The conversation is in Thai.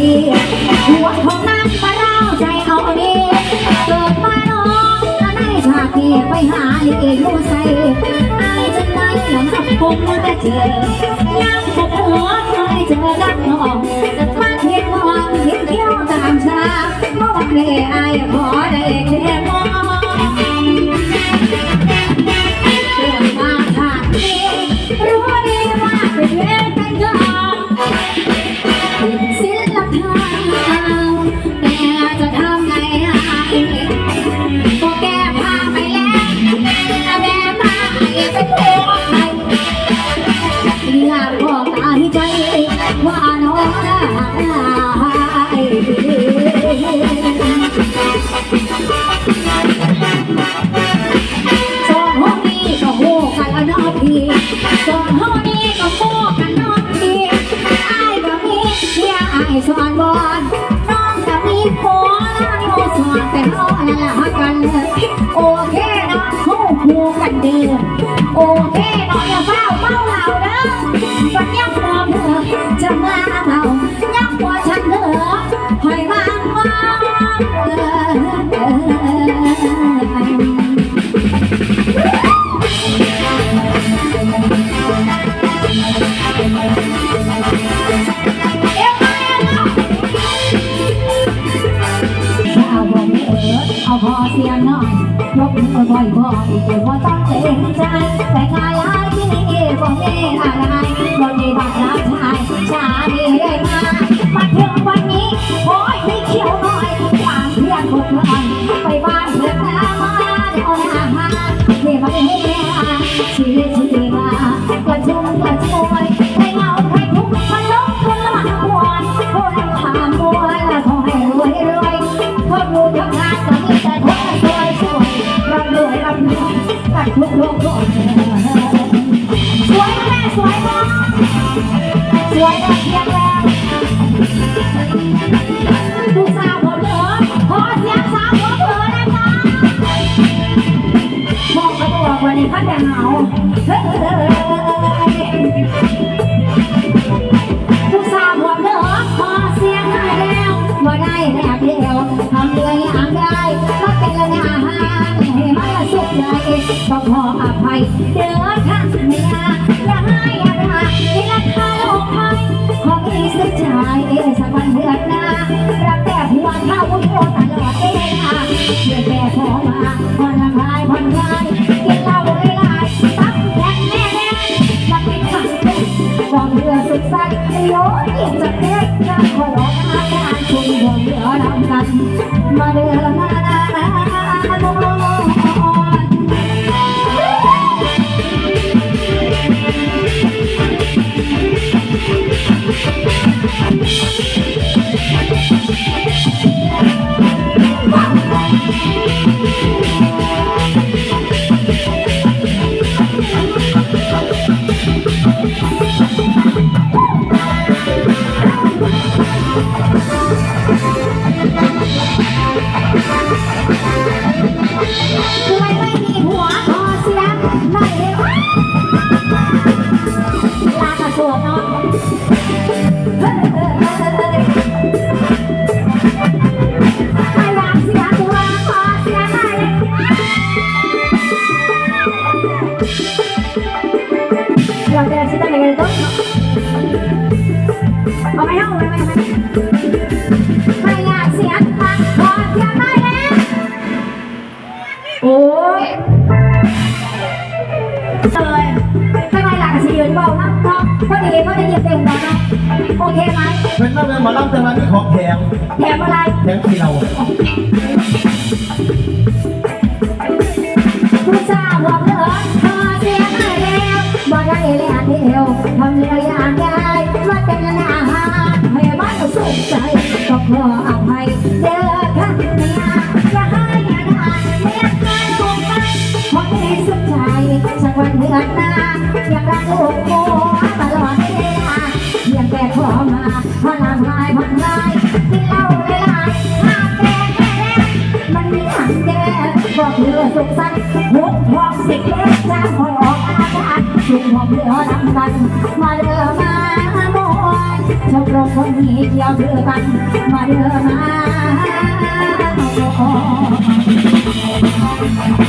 ดีหัวของนางมาเล่าใจเอาดีเกิดมาน้องก็ได้ชาติไปหาลีอยู่ใส่ไอ้จะไหนหลังคงจะเจอยังพบหัวเคยเจอรักน้องมาเทียนมองเทียนเที่ยวตามชาเมื่อวันนี้ไอ้ขอได้แค่ เชียร์ไอ้สอนบอลน้องก็มีผัวแล้วโยสอนแต่น้อนั่นและฮักกันโอเคนาะคู่คู่กันเด้อโอเคเนาะอย่าเฝ้าเฝ้าเราเด้อวันนี้พอเธอจะมาเอายักหัวฉันเด้อคอยมางว่าเออเออเอ เดี๋ยวว่าต้งเกรงใจแต่งานร้ายที่นี่ก็ไม่อะไรบ่มีบัตรรับชายชาดีได้มามาถึงวันนี้โอ้ยที่เขียวหน่อยฝากเพื่อนคนหน่อย สวยแม่สวยมากสวยแบบเพียงแรงดูสาวผมเหรอขอเสียงสาวผมเถอะนะคะมองกระบอกวันนี้พัดแต่เหงา ขออภัย เด้อท่านเมียอย่าให้อย่าด่าที่ราคาโลกภัยขอมีสุดใจสักวันเดือนหน้ารักแต่หัวเท่าหัวตลอดเวลาเชื่อแก่ขอมาผ่อนคลายผ่อนคลายกินเหล้าเลยลายตักแทนแม่แน่มันเป็นขันเป็นรองเรือสุดสันโยนเหย็นจะเด็กจะขอร้องอาการชุมหัวเรือลำกันมาเดือมาโเราจะชิดอะไรกันต้นเอาไหมเอาไหมเอาไหมให้อยากเสียงฟังขอเสียงหน่อยเร็วโอ้ยเลยทำไมหลังสียืนเบานะเนาะพอดีพอได้ยินเต็มแล้วเนาะโอเคไหมเป็นนักเรียนหมอลำแต่วันนี้ของแถมแถมอะไรแถมที่เรา แนนี้เกี่ยวเรือกันมาเรือมา